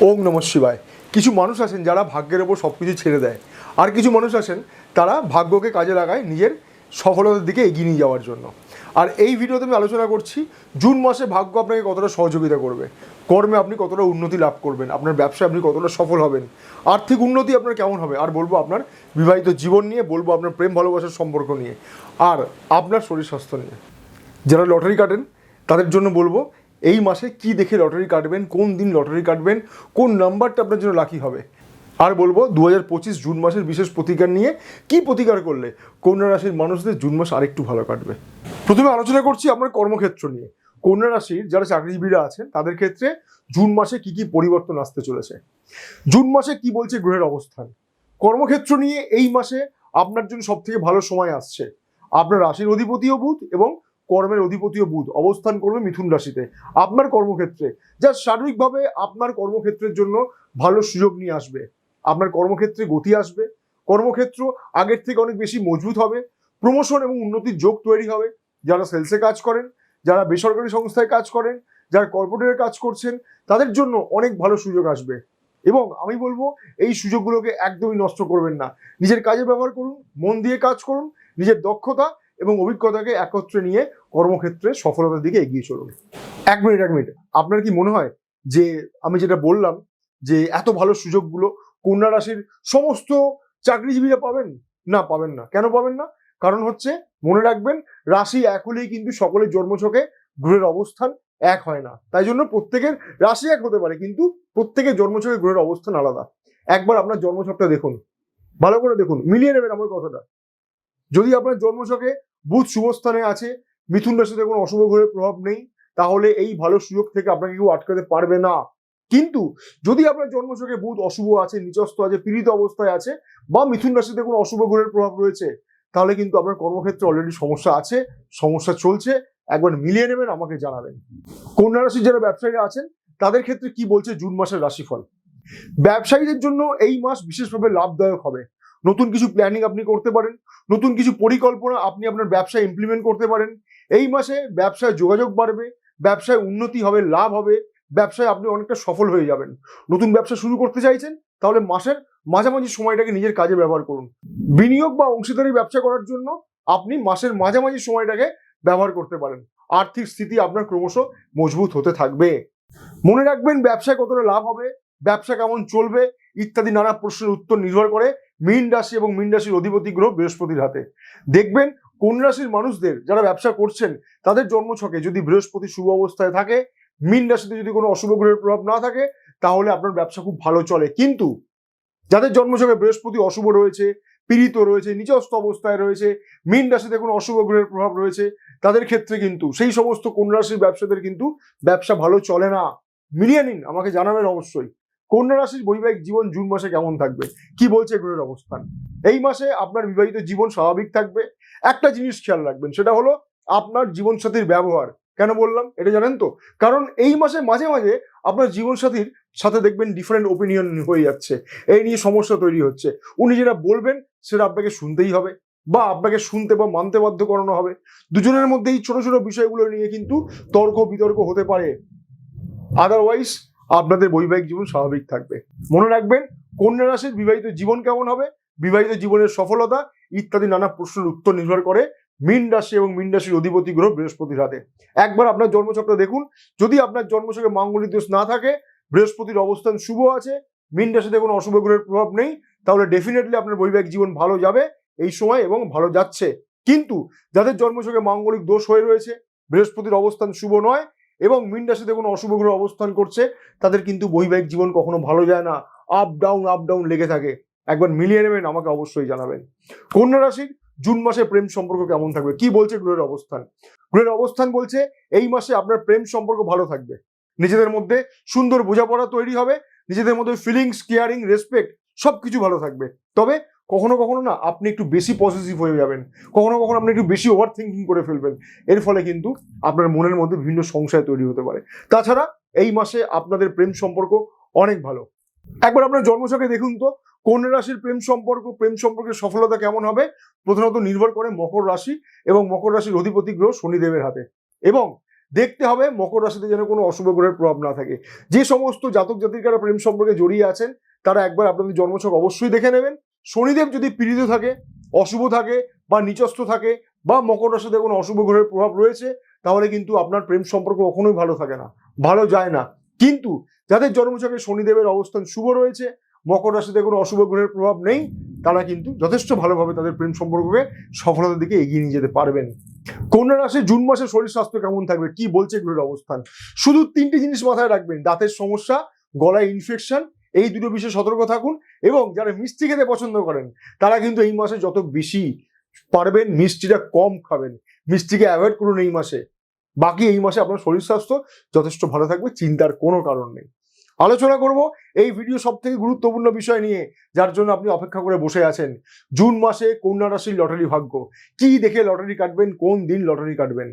ওম নম শিবায়। কিছু মানুষ আছেন যারা ভাগ্যের ওপর সব কিছু ছেড়ে দেয়। আর কিছু মানুষ আছেন তারা ভাগ্যকে কাজে লাগায় নিজের সফলতার দিকে এগিয়ে নিয়ে যাওয়ার জন্য। আর এই ভিডিওতে আমি আলোচনা করছি, জুন মাসে ভাগ্য আপনাকে কতটা সহযোগিতা করবে? কর্মে আপনি কতটা উন্নতি লাভ করবেন? আপনার ব্যবসায় আপনি কতটা সফল হবেন? আর্থিক উন্নতি আপনার কেমন হবে? আর বলব আপনার বিবাহিত জীবন নিয়ে, বলব আপনার প্রেম ভালোবাসার সম্পর্ক নিয়ে। আর আপনার শরীর স্বাস্থ্য নিয়ে। যারা লটারি কাটেন, তাদের জন্য বলব এই মাসে কি দেখে লটারি কাটবেন, কোন দিন লটারি কাটবেন, কোন নাম্বারটা আপনার জন্য লাকি হবে? আর বলব দু হাজার পঁচিশ জুন মাসের বিশেষ প্রতিকার নিয়ে কি প্রতিকার করলে কন্যা রাশির মানুষদের জুন মাস আরেকটু ভালো কাটবে? প্রথমে আলোচনা করছি আপনার কর্মক্ষেত্র নিয়ে। কন্যা রাশির যারা চাকরিজীবীরা আছেন, তাদের ক্ষেত্রে জুন মাসে কি কি পরিবর্তন আসতে চলেছে? জুন মাসে কি বলছে গ্রহের অবস্থান? কর্মক্ষেত্র নিয়ে এই মাসে আপনার জন্য সব থেকে ভালো সময় আসছে। আপনার রাশির অধিপতিও বুধ এবং কর্মের অধিপতিও বুধ, অবস্থান করবে মিথুন রাশিতে। আপনার কর্মক্ষেত্রে যা শারীরিকভাবে আপনার কর্মক্ষেত্রের জন্য ভালো সুযোগ নিয়ে আসবে। আপনার কর্মক্ষেত্রে গতি আসবে। কর্মক্ষেত্র আগের থেকে অনেক বেশি মজবুত হবে। প্রমোশন এবং উন্নতির যোগ তৈরি হবে। যারা সেলসে কাজ করেন, যারা বেসরকারি সংস্থায় কাজ করেন, যারা কর্পোরেটের কাজ করছেন, তাদের জন্য অনেক ভালো সুযোগ আসবে। এবং আমি বলব, এই সুযোগগুলোকে একদমই নষ্ট করবেন না। নিজের কাজে ব্যবহার করুন, মন দিয়ে কাজ করুন, নিজের দক্ষতা এবং অভিজ্ঞতাকে একত্রে নিয়ে কর্মক্ষেত্রে সফলতার দিকে এগিয়ে চলুন। এক মিনিট এক মিনিট। আপনার কি মনে হয় যে আমি যেটা বললাম যে এত ভালো সুযোগগুলো কন্যা রাশির সমস্ত চাকরিজীবীরা পাবেন? না পাবেন না। কেন পাবেন না? কারণ হচ্ছে মনে রাখবেন, রাশি এক হলেই কিন্তু সকলের জন্মছকে গ্রহের অবস্থান এক হয় না। তাই জন্য প্রত্যেকের রাশি এক হতে পারে, কিন্তু প্রত্যেকের জন্মছকে গ্রহের অবস্থান আলাদা। একবার আপনার জন্মছকটা দেখুন। ভালো করে দেখুন। মিলিয়ে নেবেন আমার কথাটা। যদি আপনার জন্মছকে বুধ শুভস্থানে আছে। মিথুন রাশিতে কোনো অশুভ গ্রহের প্রভাব নেই। তাহলে এই ভালো সুযোগ থেকে আপনাকে কেউ আটকাতে পারবে না। কিন্তু যদি আপনার জন্মছকে বুধ অশুভ আছে, নিচস্থ আছে, পীড়িত অবস্থায় আছে বা মিথুন রাশিতে কোনো অশুভ গ্রহের প্রভাব রয়েছে, তাহলে কিন্তু আপনার কর্মক্ষেত্রে অলরেডি সমস্যা আছে, সমস্যা চলছে। একবার মিলিয়ে নেবেন, আমাকে জানাবেন। কন্যা রাশির যারা ব্যবসায়ীরা আছেন, তাদের ক্ষেত্রে কি বলছে জুন মাসের রাশিফল? ব্যবসায়ীদের জন্য এই মাস বিশেষভাবে লাভদায়ক হবে। নতুন কিছু প্ল্যানিং আপনি করতে পারেন, নতুন কিছু পরিকল্পনা আপনি আপনার ব্যবসায় ইমপ্লিমেন্ট করতে পারেন। এই মাসে ব্যবসায় যোগাযোগ বাড়বে, ব্যবসায় উন্নতি হবে, লাভ হবে, ব্যবসায় আপনি অনেকটা সফল হয়ে যাবেন। নতুন ব্যবসা শুরু করতে চাইছেন, তাহলে মাসের মাঝামাঝি সময়টাকে নিজের কাজে ব্যবহার করুন। বিনিয়োগ বা অংশীদারি ব্যবসা করার জন্য আপনি মাসের মাঝামাঝি সময়টাকে ব্যবহার করতে পারেন। আর্থিক স্থিতি আপনার ক্রমশ মজবুত হতে থাকবে। মনে রাখবেন, ব্যবসায় কতটা লাভ হবে ব্যবসা কেমন চলবে, ইত্যাদি নানা প্রশ্নের উত্তর নির্ভর করে মীন রাশি এবং মীন রাশির অধিপতি গ্রহ বৃহস্পতির হাতে। দেখবেন কোন রাশির মানুষদের যারা ব্যবসা করছেন, তাদের জন্মছকে যদি বৃহস্পতি শুভ অবস্থায় থাকে, মীন রাশিতে যদি কোনো অশুভ গ্রহের প্রভাব না থাকে, তাহলে আপনার ব্যবসা খুব ভালো চলে। কিন্তু যাদের জন্মছকে বৃহস্পতি অশুভ রয়েছে, পীড়িত রয়েছে নিচস্থ অবস্থায় রয়েছে, মীন রাশিতে কোনো অশুভ গ্রহের প্রভাব রয়েছে, তাদের ক্ষেত্রে কিন্তু সেই সমস্ত কোন রাশির ব্যবসাদের কিন্তু ব্যবসা ভালো চলে না। মিলিয়ে নিন, আমাকে জানাবেন অবশ্যই। কন্যা রাশির বৈবাহিক জীবন জুন মাসে কেমন থাকবে? কি বলছে গ্রহের অবস্থান? এই মাসে আপনার বিবাহিত জীবন স্বাভাবিক থাকবে। একটা জিনিস খেয়াল রাখবেন, সেটা হলো আপনার জীবনসাথীর ব্যবহার। কেন বললাম? এটা জানেন তো? কারণ এই মাসে মাঝে মাঝে আপনার জীবনসাথীর সাথে দেখবেন ডিফারেন্ট ওপিনিয়ন হয়ে যাচ্ছে। এই নিয়ে সমস্যা তৈরি হচ্ছে। উনি যেটা বলবেন, সেটা আপনাকে শুনতেই হবে বা আপনাকে শুনতে বা মানতে বাধ্য করানো হবে। দুজনের মধ্যে এই ছোট ছোট বিষয়গুলো নিয়ে কিন্তু তর্ক বিতর্ক হতে পারে। আদারওয়াইজ আপনাদের বৈবাহিক জীবন স্বাভাবিক থাকবে। মনে রাখবেন, কন্যা রাশির বিবাহিত জীবন কেমন হবে? বিবাহিত জীবনের সফলতা ইত্যাদি নানা প্রশ্নের উত্তর নির্ভর করে মীন রাশি এবং মীন রাশির অধিপতি গ্রহ বৃহস্পতির হাতে। একবার আপনার জন্মচক্র দেখুন। যদি আপনার জন্মচক্রে মাঙ্গলিক দোষ না থাকে, বৃহস্পতির অবস্থান শুভ আছে, মীন রাশিতে কোনো অশুভ গ্রহের প্রভাব নেই, তাহলে ডেফিনেটলি আপনার বৈবাহিক জীবন ভালো যাবে, এই সময় এবং ভালো যাচ্ছে। কিন্তু যাদের জন্মচক্রে মাঙ্গলিক দোষ হয়ে রয়েছে, বৃহস্পতির অবস্থান শুভ নয় এবং মীন রাশিতে কোনো অশুভ গ্রহ অবস্থান করছে, তাদের কিন্তু বৈবাহিক জীবন কখনো ভালো যায় না। আপ ডাউন আপ ডাউন লেগে থাকে। একবার মিলিয়ে নেবেন, আমাকে অবশ্যই জানাবেন। কন্যা রাশির জুন মাসে প্রেম সম্পর্ক কেমন থাকবে? কি বলছে গ্রহের অবস্থান? গ্রহের অবস্থান বলছে, এই মাসে আপনার প্রেম সম্পর্ক ভালো থাকবে। নিজেদের মধ্যে সুন্দর বোঝাপড়া তৈরি হবে, নিজেদের মধ্যে ফিলিংস কেয়ারিং রেসপেক্ট সবকিছু ভালো থাকবে। তবে কখনো কখনো না আপনি একটু বেশি পজিটিভ হয়ে যাবেন। কখনো কখনো আপনি একটু বেশি ওভার থিঙ্কিং করে ফেলবেন। এর ফলে কিন্তু আপনার মনের মধ্যে বিভিন্ন সংশয় তৈরি হতে পারে। তাছাড়া এই মাসে আপনাদের প্রেম সম্পর্ক অনেক ভালো। একবার আপনার জন্মছকে দেখুন তো, কোন রাশির প্রেম সম্পর্ক, প্রেম সম্পর্কের সফলতা কেমন হবে? প্রধানত নির্ভর করে মকর রাশি এবং মকর রাশির অধিপতি গ্রহ শনিদেবের হাতে। এবং দেখতে হবে মকর রাশিতে যেন কোনো অশুভ গ্রহের প্রভাব না থাকে। যে সমস্ত জাতক জাতিকারা প্রেম সম্পর্কে জড়িয়ে আছেন, তারা একবার আপনাদের জন্মছক অবশ্যই দেখে নেবেন। শনিদেব যদি পীড়িত থাকে, অশুভ থাকে বা নিচস্থ থাকে বা মকর রাশিতে কোনো অশুভ গ্রহের প্রভাব রয়েছে, তাহলে কিন্তু আপনার প্রেম সম্পর্ক কখনোই ভালো থাকে না, ভালো যায় না। কিন্তু যাদের জন্মছকে শনিদেবের অবস্থান শুভ রয়েছে, মকর রাশিতে কোনো অশুভ গ্রহের প্রভাব নেই, তারা কিন্তু যথেষ্ট ভালোভাবে তাদের প্রেম সম্পর্ককে সফলতার দিকে এগিয়ে নিয়ে যেতে পারবেন। কন্যা রাশি জুন মাসে শরীর স্বাস্থ্য কেমন থাকবে? কি বলছে গ্রহের অবস্থান? শুধু তিনটি জিনিস মাথায় রাখবেন, দাঁতের সমস্যা, গলায় ইনফেকশন এই দুটো বিষয়ে সতর্ক থাকুন এবং যারা মিষ্টি খেতে পছন্দ করেন, তারা কিন্তু এই মাসে যত বেশি পারবেন মিষ্টিটা কম খাবেন। মিষ্টিকে অ্যাভয়েড করুন এই মাসে। বাকি এই মাসে আপনার শরীর স্বাস্থ্য যথেষ্ট ভালো থাকবে, চিন্তার কোনো কারণ নেই। আলোচনা করব এই ভিডিও সব থেকে গুরুত্বপূর্ণ বিষয় নিয়ে, যার জন্য আপনি অপেক্ষা করে বসে আছেন। জুন মাসে কন্যা রাশির লটারি ভাগ্য। কি দেখে লটারি কাটবেন, কোন দিন লটারি কাটবেন?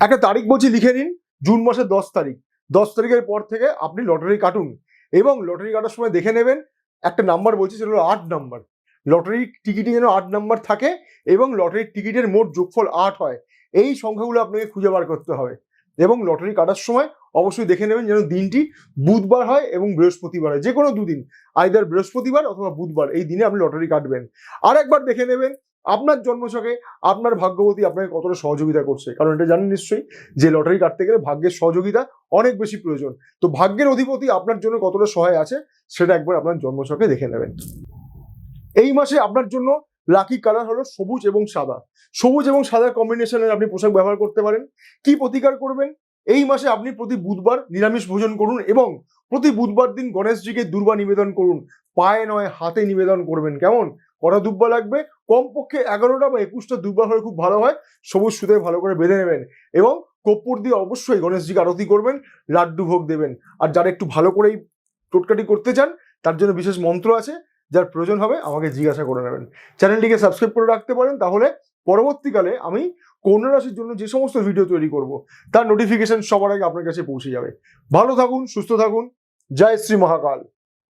একটা তারিখ বলছি, লিখে নিন। জুন মাসের দশ তারিখ। দশ তারিখের পর থেকে আপনি লটারি কাটুন। এবং লটারি কাটার সময় দেখে নেবেন, একটা নাম্বার বলছি সেটা হলো আট নাম্বার লটারি টিকিটে যেন আট নাম্বার থাকে এবং লটারির টিকিটের মোট যোগফল আট হয়, এই সংখ্যাগুলো আপনাকে খুঁজে বার করতে হবে। এবং লটারি কাটার সময় অবশ্যই দেখে নেবেন যেন দিনটি বুধবার হয় এবং বৃহস্পতিবার হয় যে কোনো দুদিন আইদার বৃহস্পতিবার অথবা বুধবার, এই দিনে আপনি লটারি কাটবেন। আর একবার দেখে নেবেন আপনার জন্মছকে আপনার ভাগ্যবতী আপনাকে কতটা সহযোগিতা করছে। কারণ এটা জানেন নিশ্চয়ই যে লটারি কাটতে গেলে ভাগ্যের সহযোগিতা অনেক বেশি প্রয়োজন। তো ভাগ্যের অধিপতি আপনার জন্য কতটা সহায় আছে সেটা একবার আপনার জন্মছকে দেখে নেবেন। এই মাসে আপনার জন্য লাকি কালার হলো সবুজ এবং সাদা। সবুজ এবং সাদা কম্বিনেশনের আপনি পোশাক ব্যবহার করতে পারেন। কি প্রতিকার করবেন? এই মাসে আপনি প্রতি বুধবার নিরামিষ ভোজন করুন এবং প্রতি বুধবার দিন গণেশজিকে দুর্বা নিবেদন করুন। পায়ে নয়, হাতে নিবেদন করবেন। কেমন? কটা দুব্বা লাগবে, কমপক্ষে এগারোটা বা একুশটা দুব্বা হলে খুব ভালো হয়। সবুজ সুতে ভালো করে বেঁধে নেবেন এবং কর্পূর দিয়ে অবশ্যই গণেশজিকে আরতি করবেন, লাড্ডু ভোগ দেবেন। আর যারা একটু ভালো করেই টোটকাটি করতে চান, তার জন্য বিশেষ মন্ত্র আছে, যার প্রয়োজন হবে আমাকে জিজ্ঞাসা করে নেবেন। চ্যানেলটিকে সাবস্ক্রাইব করে রাখতে পারেন, তাহলে পরবর্তীকালে আমি কন্যা রাশির জন্য যে সমস্ত ভিডিও তৈরি করব, তার নোটিফিকেশন সবার আগে আপনার কাছে পৌঁছে যাবে। ভালো থাকুন, সুস্থ থাকুন। জয় শ্রী মহাকাল।